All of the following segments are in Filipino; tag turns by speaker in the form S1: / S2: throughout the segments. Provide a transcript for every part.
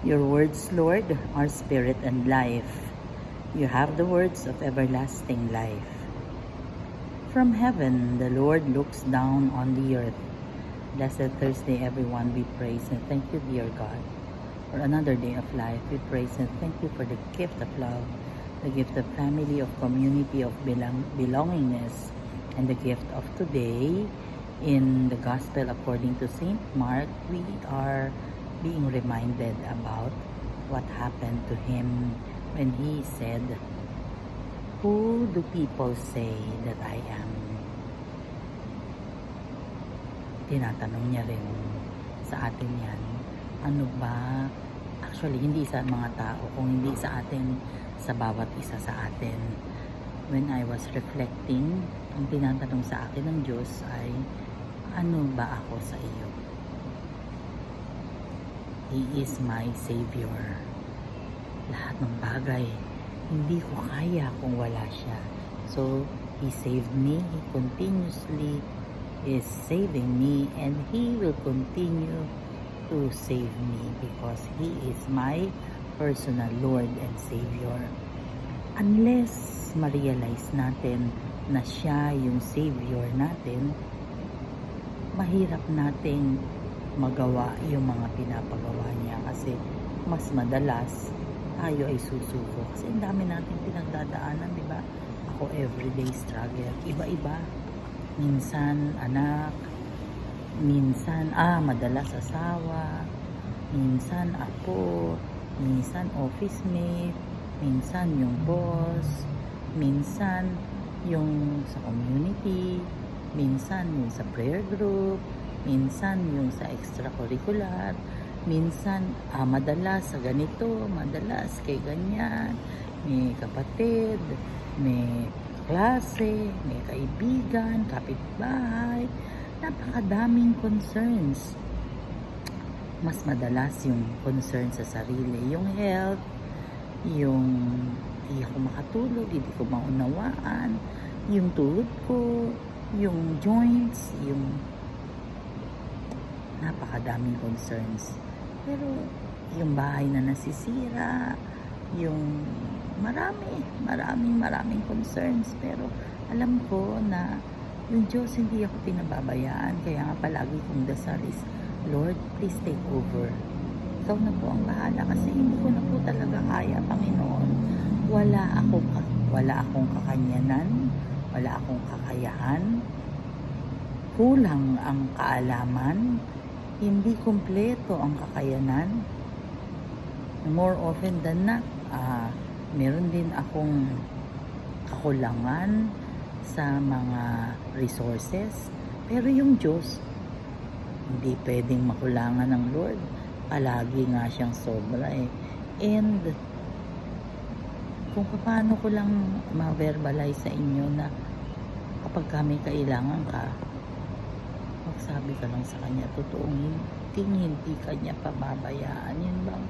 S1: Your words, Lord, are spirit and life. You have the words of everlasting life. From heaven, the Lord looks down on the earth. Blessed Thursday, everyone. We praise and thank you, dear God, for another day of life. We praise and thank you for the gift of love, the gift of family, of community, of belong- belongingness, and the gift of today. In the Gospel according to St. Mark, we are being reminded about what happened to him when he said, Who do people say that I am? Tinatanong niya rin sa atin yan, ano ba, actually hindi sa mga tao, kung hindi sa atin, sa bawat isa sa atin. When I was reflecting, ang tinatanong sa akin ng Diyos ay, ano ba ako sa iyo? He is my Savior. Lahat ng bagay, hindi ko kaya kung wala siya. So, He saved me. He continuously is saving me and He will continue to save me because He is my personal Lord and Savior. Unless ma-realize natin na siya yung Savior natin, mahirap nating magawa yung mga pinapagawa niya kasi mas madalas tayo ay susuko. Kasi ang dami natin pinagdadaanan di ba? Ako everyday struggle. Iba-iba. Minsan anak. Minsan ah madalas asawa. Minsan ako minsan office mate. Minsan yung boss. Minsan yung sa community. Minsan yung sa prayer group minsan yung sa extracurricular, minsan ah, madalas sa ganito, madalas kay ganyan, may kapatid, may klase, may kaibigan, kapitbahay, napakadaming concerns. Mas madalas yung concern sa sarili, yung health, yung hindi ako makatulog, hindi ko maunawaan, yung tuhod ko, yung joints, yung napakadaming concerns. Pero yung bahay na nasisira, yung marami, maraming maraming concerns. Pero alam ko na yung Diyos hindi ako pinababayaan. Kaya nga palagi kong dasal is, Lord, please take over. Ikaw na po ang bahala kasi hindi ko na po talaga kaya, Panginoon. Wala akong, wala akong kakanyanan, wala akong kakayahan, kulang ang kaalaman, hindi kumpleto ang kakayanan. More often than not, ah, meron din akong kakulangan sa mga resources. Pero yung Diyos, hindi pwedeng makulangan ng Lord. Palagi nga siyang sobra eh. And kung paano ko lang ma-verbalize sa inyo na kapag kami kailangan ka, magsabi ka lang sa kanya, totoong hindi, hindi ka niya pababayaan. Yun bang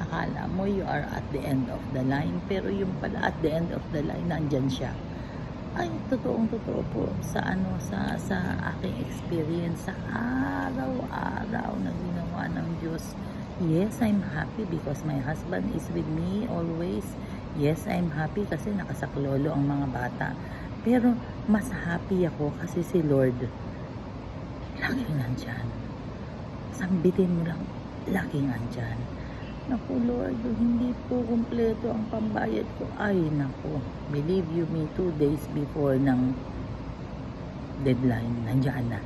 S1: akala mo you are at the end of the line, pero yung pala at the end of the line, nandyan siya. Ay, totoong totoo po sa ano sa sa aking experience sa araw-araw na ginawa ng Diyos. Yes, I'm happy because my husband is with me always. Yes, I'm happy kasi nakasaklolo ang mga bata. Pero mas happy ako kasi si Lord laging nandyan. Sambitin mo lang, laging nandyan. Naku Lord, hindi po kumpleto ang pambayad ko. Ay, naku, believe you me, two days before ng deadline, nandyan na.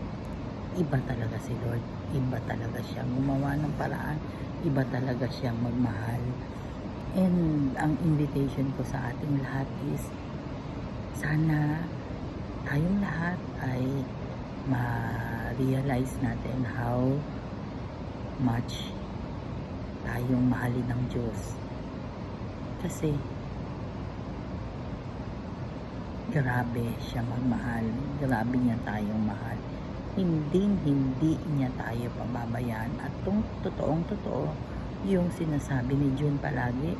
S1: Iba talaga si Lord. Iba talaga siya gumawa ng paraan. Iba talaga siyang magmahal. And ang invitation ko sa ating lahat is sana tayong lahat ay ma-realize natin how much tayong mahalin ng Diyos. Kasi grabe siya magmahal. Grabe niya tayong mahal. Hindi, hindi niya tayo pababayaan. At tung totoong totoo, yung sinasabi ni June palagi,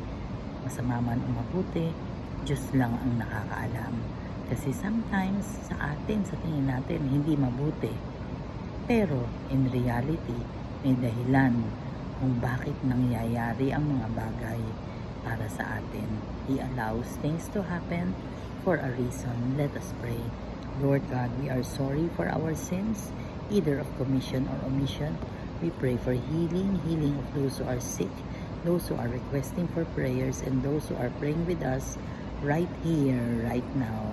S1: masama man o mabuti, Diyos lang ang nakakaalam. Kasi sometimes sa atin, sa tingin natin, hindi mabuti. Pero in reality, may dahilan kung bakit nangyayari ang mga bagay para sa atin. He allows things to happen for a reason. Let us pray. Lord God, we are sorry for our sins, either of commission or omission. We pray for healing, healing of those who are sick, those who are requesting for prayers, and those who are praying with us right here, right now.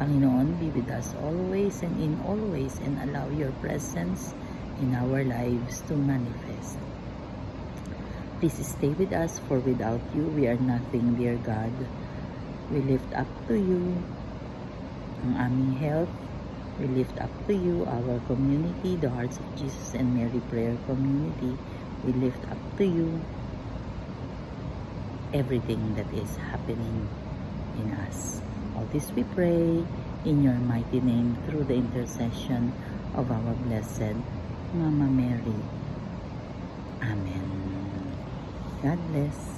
S1: Panginoon, be with us always and in all ways and allow your presence in our lives to manifest. Please stay with us, for without you, we are nothing, dear God. We lift up to you ang aming health. We lift up to you our community, the Hearts of Jesus and Mary Prayer Community. We lift up to you everything that is happening in us. All this we pray in your mighty name through the intercession of our blessed Mama Mary. Amen. God bless.